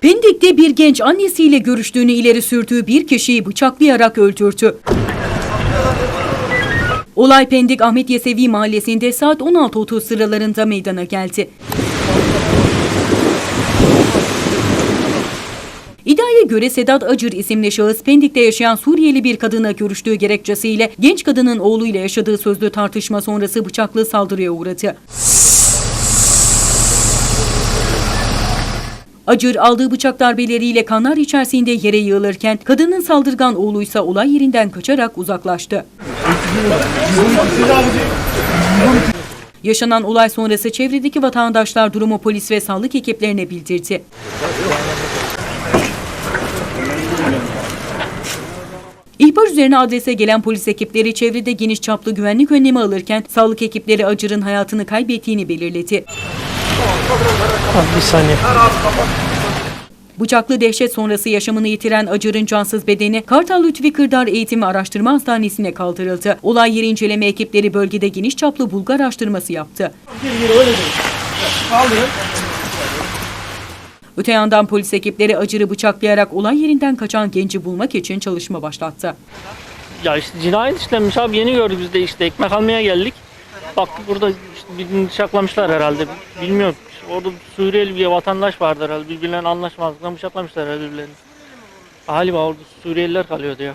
Pendik'te bir genç annesiyle görüştüğünü ileri sürdüğü bir kişiyi bıçaklayarak öldürdü. Olay Pendik Ahmet Yesevi mahallesinde saat 16.30 sıralarında meydana geldi. İddiaya göre Sedat Acır isimli şahıs Pendik'te yaşayan Suriyeli bir kadına görüştüğü gerekçesiyle genç kadının oğluyla yaşadığı sözlü tartışma sonrası bıçaklı saldırıya uğradı. Acır aldığı bıçak darbeleriyle kanlar içerisinde yere yığılırken kadının saldırgan oğluysa olay yerinden kaçarak uzaklaştı. Yaşanan olay sonrası çevredeki vatandaşlar durumu polis ve sağlık ekiplerine bildirdi. İhbar üzerine adrese gelen polis ekipleri çevrede geniş çaplı güvenlik önlemi alırken sağlık ekipleri Acır'ın hayatını kaybettiğini belirledi. Bir saniye. Bıçaklı dehşet sonrası yaşamını yitiren Acır'ın cansız bedeni Kartal Lütfi Kırdar Eğitim ve Araştırma Hastanesi'ne kaldırıldı. Olay yeri inceleme ekipleri bölgede geniş çaplı bulgu araştırması yaptı. Öte yandan polis ekipleri Acır'ı bıçaklayarak olay yerinden kaçan genci bulmak için çalışma başlattı. Ya işte cinayet işlenmiş abi yeni gördük biz de işte ekmek almaya geldik. Baktık burada işte birini bıçaklamışlar herhalde. Bilmiyorum. Orada Suriyeli bir vatandaş vardı herhalde. Birbirlerine anlaşmazlıktan bıçaklamışlar herhalde birbirlerini. Galiba orada Suriyeliler kalıyordu ya.